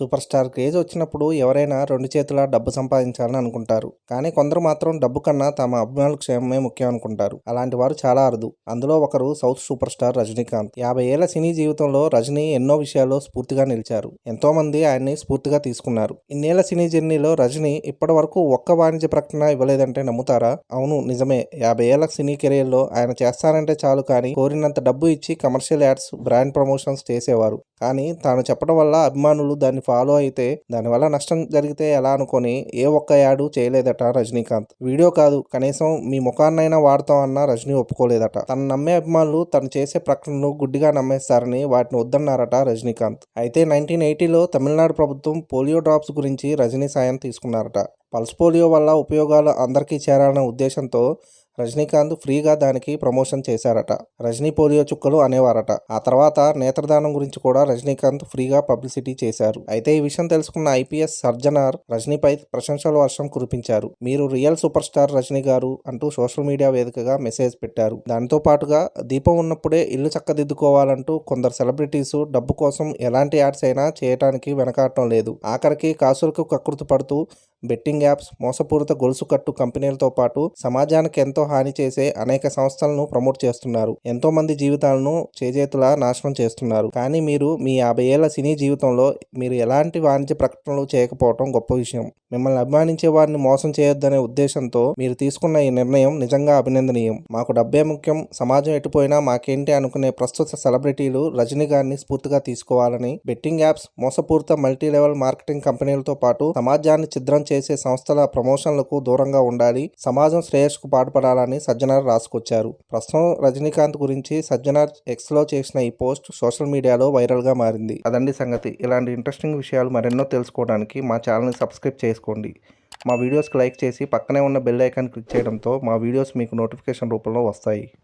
Super star craze వచ్చినప్పుడు ఎవరైనా రెండు చేతుల డబ్బు సంపాదించాలని అనుకుంటారు. కానీ కొందరు మాత్రం డబ్బు కన్నా తమ అభిమానుల క్షేమమే ముఖ్యం అనుకుంటారు. అలాంటి వారు చాలా అరుదు. అందులో ఒకరు సౌత్ సూపర్ స్టార్ రజనీకాంత్. యాభై ఏళ్ళ సినీ జీవితంలో రజనీ ఎన్నో విషయాల్లో స్ఫూర్తిగా నిలిచారు. ఎంతో మంది ఆయన్ని స్ఫూర్తిగా తీసుకున్నారు. ఇన్నేళ్ళ సినీ జర్నీలో రజనీ ఇప్పటి వరకు ఒక్క వాణిజ్య ప్రకటన ఇవ్వలేదంటే నమ్ముతారా? అవును నిజమే. యాభై ఏళ్ళ సినీ కెరీర్లో ఆయన చేస్తానంటే చాలు కానీ కోరినంత డబ్బు ఇచ్చి కమర్షియల్ యాడ్స్ బ్రాండ్ ప్రమోషన్స్ చేసేవారు. కానీ తాను చెప్పడం వల్ల అభిమానులు దాన్ని ఫాలో అయితే దానివల్ల నష్టం జరిగితే ఎలా అనుకొని ఏ ఒక్క యాడు చేయలేదట రజనీకాంత్. వీడియో కాదు కనీసం మీ ముఖాన్నైనా వాడతాం అన్న రజనీ ఒప్పుకోలేదట. తను నమ్మే అభిమానులు తను చేసే ప్రకటనలు గుడ్డిగా నమ్మేస్తారని వాటిని వద్దన్నారట రజనీకాంత్. అయితే నైన్టీన్ ఎయిటీలో తమిళనాడు ప్రభుత్వం పోలియో డ్రాప్స్ గురించి రజనీ సాయం తీసుకున్నారట. పల్స్ పోలియో వల్ల ఉపయోగాలు అందరికీ చేరాలనే ఉద్దేశంతో రజనీకాంత్ ఫ్రీగా దానికి ప్రమోషన్ చేశారట. రజనీ పోలియో చుక్కలు అనేవారట. ఆ తర్వాత నేత్రదానం గురించి కూడా రజనీకాంత్ ఫ్రీగా పబ్లిసిటీ చేశారు. అయితే ఈ విషయం తెలుసుకున్న ఐపీఎస్ సర్జనార్ రజనీపై ప్రశంసల వర్షం కురిపించారు. మీరు రియల్ సూపర్ స్టార్ రజనీ గారు అంటూ సోషల్ మీడియా వేదికగా మెసేజ్ పెట్టారు. దానితో పాటుగా దీపం ఉన్నప్పుడే ఇల్లు చక్కదిద్దుకోవాలంటూ కొందరు సెలబ్రిటీస్ డబ్బు కోసం ఎలాంటి యాడ్స్ అయినా చేయటానికి వెనకాడటం లేదు. ఆఖరికి కాసులకు కకృతి పడుతూ బెట్టింగ్ యాప్స్ మోసపూరిత గొలుసు కట్టు కంపెనీలతో పాటు సమాజానికి ఎంతో హాని చేసే అనేక సంస్థలను ప్రమోట్ చేస్తున్నారు. ఎంతో మంది జీవితాలను చేజేతులా నాశనం చేస్తున్నారు. కానీ మీరు మీ యాభై ఏళ్ళ సినీ జీవితంలో మీరు ఎలాంటి వాణిజ్య ప్రకటనలు చేయకపోవటం గొప్ప విషయం. మిమ్మల్ని అభిమానించే వారిని మోసం చేయొద్దనే ఉద్దేశంతో మీరు తీసుకున్న ఈ నిర్ణయం నిజంగా అభినందనీయం. మాకు డబ్బే ముఖ్యం సమాజం ఎటుపోయినా మాకేంటి అనుకునే ప్రస్తుత సెలబ్రిటీలు రజనీ గారిని స్ఫూర్తిగా తీసుకోవాలని బెట్టింగ్ యాప్స్ మోసపూరిత మల్టీ లెవెల్ మార్కెటింగ్ కంపెనీలతో పాటు సమాజాన్ని చిద్రం చేసే సంస్థల ప్రమోషన్లకు దూరంగా ఉండాలి. సమాజం శ్రేయస్కు పాటుపడాలని సజ్జనార్ రాసుకొచ్చారు. ప్రస్తుతం రజనీకాంత్ గురించి సజ్జనార్ ఎక్స్లో చేసిన ఈ పోస్ట్ సోషల్ మీడియాలో వైరల్గా మారింది. అదండి సంగతి. ఇలాంటి ఇంట్రెస్టింగ్ విషయాలు మరెన్నో తెలుసుకోవడానికి మా ఛానల్ని సబ్స్క్రైబ్ చేసుకోండి. మా వీడియోస్కి లైక్ చేసి పక్కనే ఉన్న బెల్ ఐకాన్ క్లిక్ చేయడంతో మా వీడియోస్ మీకు నోటిఫికేషన్ రూపంలో వస్తాయి.